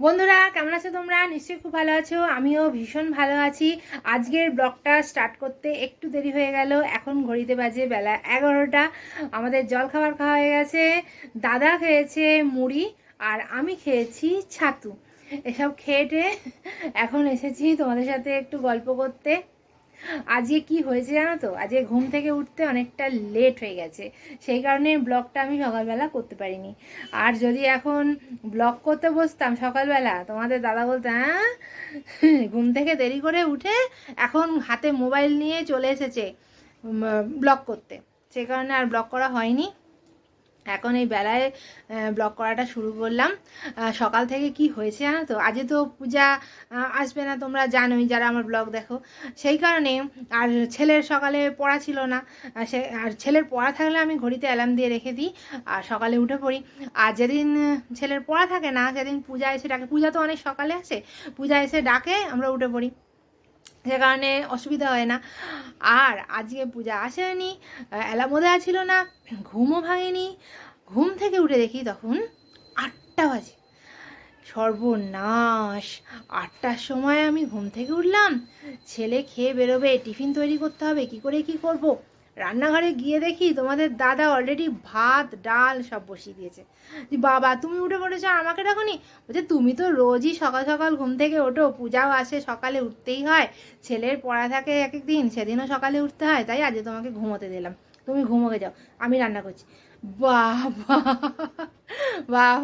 বন্ধুরা, কেমন আছো তোমরা? নিশ্চয়ই খুব ভালো আছো। আমিও ভীষণ ভালো আছি। আজকের ব্লগটা স্টার্ট করতে একটু দেরি হয়ে গেল। এখন ঘড়িতে বাজে বেলা এগারোটা। আমাদের জল খাবার খাওয়া হয়ে গেছে। দাদা খেয়েছে মুড়ি আর আমি খেয়েছি ছাতু। এসব খেয়ে এখন এসেছি তোমাদের সাথে একটু গল্প করতে। আজকে কি হয়েছে জানো তো? আজকে ঘুম থেকে উঠতে অনেকটা লেট হয়ে গেছে। সেই কারণে ব্লগটা আমি সকালবেলা করতে পারিনি। আর যদি এখন ব্লগ করতে বসতাম সকালবেলা, তোমাদের দাদা বলতে হ্যাঁ ঘুম থেকে দেরি করে উঠে এখন হাতে মোবাইল নিয়ে চলে এসেছে ব্লগ করতে। সেই কারণে আর ব্লগ করা হয়নি। এখন এই বেলায় ব্লগ করাটা শুরু করলাম। সকাল থেকে কি হয়েছে জানো তো? আজকে তো পূজা আসবে না, তোমরা জানোই যারা আমার ব্লগ দেখো। সেই কারণে, আর ছেলের সকালে পড়া ছিল না। সে, আর ছেলের পড়া থাকলে আমি ঘড়িতে অ্যালার্ম দিয়ে রেখে দিই, আর সকালে উঠে পড়ি। আর যেদিন ছেলের পড়া থাকে না, সেদিন পূজা এসে ডাকে। পূজা তো অনেক সকালে আসে। পূজা এসে ডাকে, আমরা উঠে পড়ি। সে কারণে অসুবিধা হয় না। আর আজকে পূজা আসেনি অ্যালার্মও দেওয়া ছিল না, ঘুমও ভাঙেনি। ঘুম থেকে উঠে দেখি তখন আটটা বাজে। সর্বনাশ, আটটার সময় আমি ঘুম থেকে উঠলাম। ছেলে খেয়ে বেরোবে, টিফিন তৈরি করতে হবে, কি করে কি করব। রান্নাঘরে গিয়ে দেখি তোমাদের দাদা অলরেডি ভাত ডাল সব বসিয়ে দিয়েছে। বাবা তুমি উঠে পড়েছো আমাকে ডাকনি বলছে তুমি তো রোজই সকাল সকাল ঘুম থেকে ওঠো পূজাও আসে সকালে উঠতেই হয় ছেলের পড়া থাকে এক এক দিন সেদিনও সকালে উঠতে হয় তাই আজকে তোমাকে ঘুমোতে দিলাম। তুমি ঘুমোকে যাও আমি রান্না করছি। বাহ বাহ,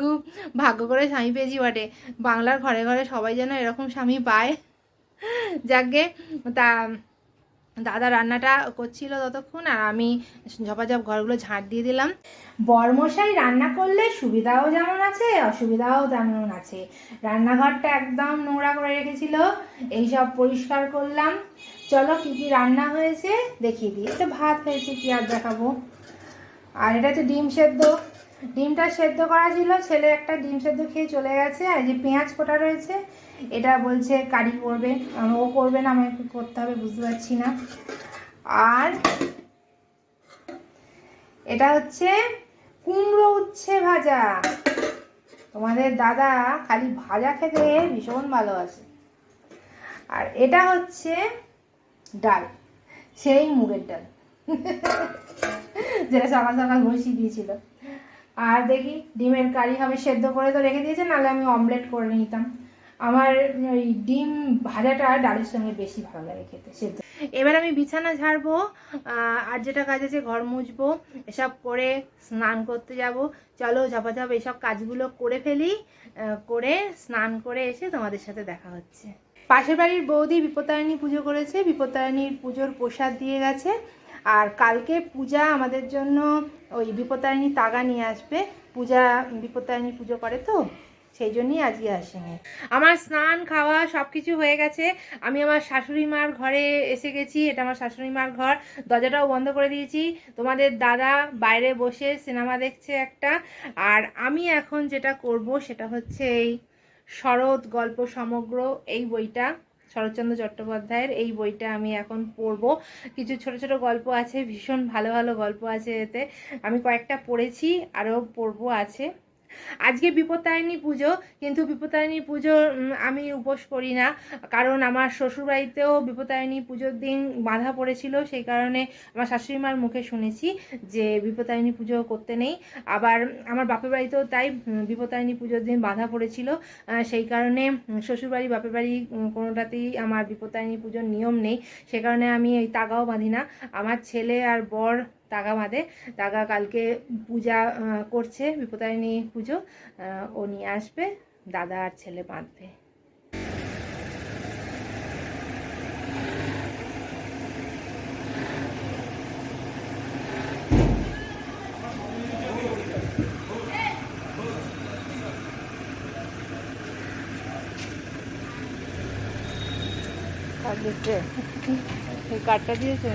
খুব ভাগ্য করে স্বামী পেয়েছি বটে। বাংলার ঘরে ঘরে সবাই যেন এরকম স্বামী পায়। যাকে তা দাদা রান্নাটা করছিল ততক্ষণ আর আমি ঝপাঝপ ঘরগুলো ঝাঁট দিয়ে দিলাম। বরমশাই রান্না করলে সুবিধাও যেমন আছে, অসুবিধাও তেমন আছে। রান্নাঘরটা একদম নোংরা করে রেখেছিল, এইসব পরিষ্কার করলাম। চলো কি কি রান্না হয়েছে দেখিয়ে দিই। এটা ভাত হয়েছে, কি আর দেখাবো? আর এটা হচ্ছে ডিম সেদ্ধ। ডিমটা সেদ্ধ করা ছিল, ছেলে একটা ডিম সেদ্ধ খেয়ে চলে গেছে, আর যে পেঁয়াজ কোটা রয়েছে, এটা বলছে কারি করবে ও করবে না, আমাকে করতে হবে, বুঝতে পারছি না। আর এটা হচ্ছে কুমড়ো উচ্ছে ভাজা। তোমাদের দাদা খালি ভাজা খেতে ভীষণ ভালোবাসে। আর এটা হচ্ছে ডাল, সেই মুগের ডাল, যেটা সকাল সকাল বসিয়ে দিয়েছিল। আর দেখি, ডিমের কারি হবে সেদ্ধ করে তো রেখে দিয়েছে, নাহলে আমি অমলেট করে নিতাম। আমার ওই ডিম ভাজাটা ডালের সঙ্গে বেশি ভালো লাগে খেতে, সেদ্ধ। এবার আমি বিছানা ঝাড়বো আর যেটা কাজ আছে ঘর মুছবো, এসব করে স্নান করতে যাব। চলো ঝপাঝপ এসব কাজগুলো করে ফেলি করে স্নান করে এসে তোমাদের সাথে দেখা হচ্ছে। পাশের বাড়ির বৌদি বিপত্তারিণী পুজো করেছে, বিপত্তারিণীর পুজোর প্রসাদ দিয়ে গেছে। আর কালকে পূজা আমাদের জন্য ওই বিপত্তারিণী তাগা নিয়ে আসবে। পূজা, বিপত্তারিণী পুজো করে তো, সেই জন্যই আজকে আসেনি। আমার স্নান, খাওয়া সব কিছু হয়ে গেছে। আমি আমার শাশুড়ি মার ঘরে এসে গেছি। এটা আমার শাশুড়ি মার ঘর। দরজাটাও বন্ধ করে দিয়েছি। তোমাদের দাদা বাইরে বসে সিনেমা দেখছে একটা। আর আমি এখন যেটা করব সেটা হচ্ছে এই শরৎ গল্প সমগ্র এই বইটা। শরৎচন্দ্র চট্টোপাধ্যায়ের এই বইটা আমি এখন পড়ব। কিছু ছোট ছোট গল্প আছে, ভীষণ ভালো ভালো গল্প আছে এতে। আমি কয়েকটা পড়েছি, আরও পড়ব আছে। আজকে বিপত্তারিণী পুজো, কিন্তু বিপত্তারিণী পুজো আমি উপোস করি না। কারণ আমার শ্বশুরবাড়িতেও বিপত্তারিণী পুজোর দিন বাধা পড়েছিল, সেই কারণে আমার শাশুড়ি মার মুখে শুনেছি যে বিপত্তারিণী পুজো করতে নেই। আবার আমার বাপের বাড়িতেও তাই বিপত্তারিণী পুজোর দিন বাধা পড়েছিল। সেই কারণে শ্বশুরবাড়ি, বাপের বাড়ি কোনোটাতেই আমার বিপত্তারিণী পুজোর নিয়ম নেই। সে কারণে আমি এই তাগাও বাঁধি না। আমার ছেলে আর বর তাগা বাঁধে। তাগা কালকে পূজা করছে বিপত্তারিণী পুজো ও নিয়ে আসবে দাদা আর ছেলে বাঁধবে। কার্ডটা দিয়েছে?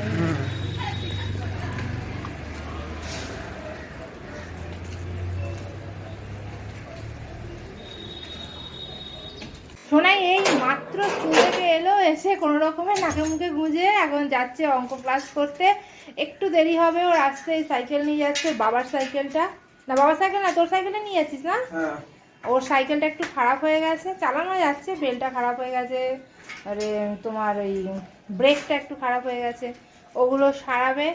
সোনাই এই মাত্র স্কুল থেকে এলো এসে কোনো রকমে নাকে মুখে গুঁজে এখন যাচ্ছে অঙ্ক ক্লাস করতে। একটু দেরি হবে ওর আসতে সাইকেল নিয়ে যাচ্ছে বাবার সাইকেলটা না বাবার সাইকেল না তোর সাইকেলে নিয়ে যাচ্ছিস না? হ্যাঁ। ওর সাইকেলটা একটু খারাপ হয়ে গেছে চালানো যাচ্ছে বেলটা খারাপ হয়ে গেছে আরে তোমার ওই ব্রেকটা একটু খারাপ হয়ে গেছে ওগুলো সারাবে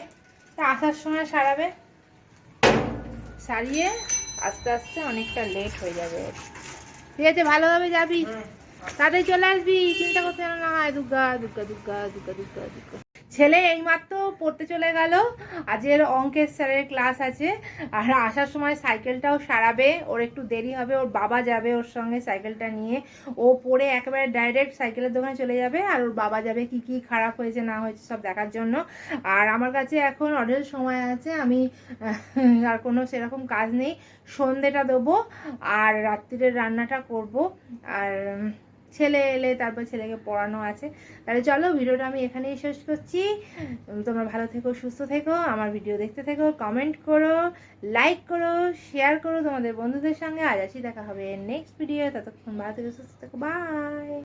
তা আসার সময় সারাবে। সারিয়ে আস্তে আস্তে অনেকটা লেট হয়ে যাবে। ঠিক আছে ভালোভাবে যাবি? তাড়াতাড়ি চলে আসবি, চিন্তা করতে না হয় দুর্গা দুর্গা দুর্গা দুর্গা দুর্গা দুর্গা। ছেলে এইমাত্র পড়তে চলে গেল, আজের অঙ্কের স্যারের ক্লাস আছে, আর আসার সময় সাইকেলটাও সারাবে, ওর একটু দেরি হবে, ওর বাবা যাবে ওর সঙ্গে সাইকেলটা নিয়ে। ও পড়ে একেবারে ডাইরেক্ট সাইকেলের দোকানে চলে যাবে, আর ওর বাবা যাবে কি কি খারাপ হয়েছে, না হয়েছে সব দেখার জন্য। আর আমার কাছে এখন অঢেল সময় আছে, আমি আর কোনো সেরকম কাজ নেই। সন্ধেটা দেবো, আর রাত্রিরের রান্নাটা করব, আর ছেলে এলে তারপর ছেলেকে পড়ানো আছে। তাহলে চলো ভিডিওটা আমি এখানেই শেষ করছি। তোমরা ভালো থেকো, সুস্থ থেকো, আমার ভিডিও দেখতে থেকো কমেন্ট করো লাইক করো শেয়ার করো তোমাদের বন্ধুদের সঙ্গে। আজ আসি, দেখা হবে নেক্সট ভিডিও ততক্ষণ ভালো থেকো, সুস্থ থেকো বাই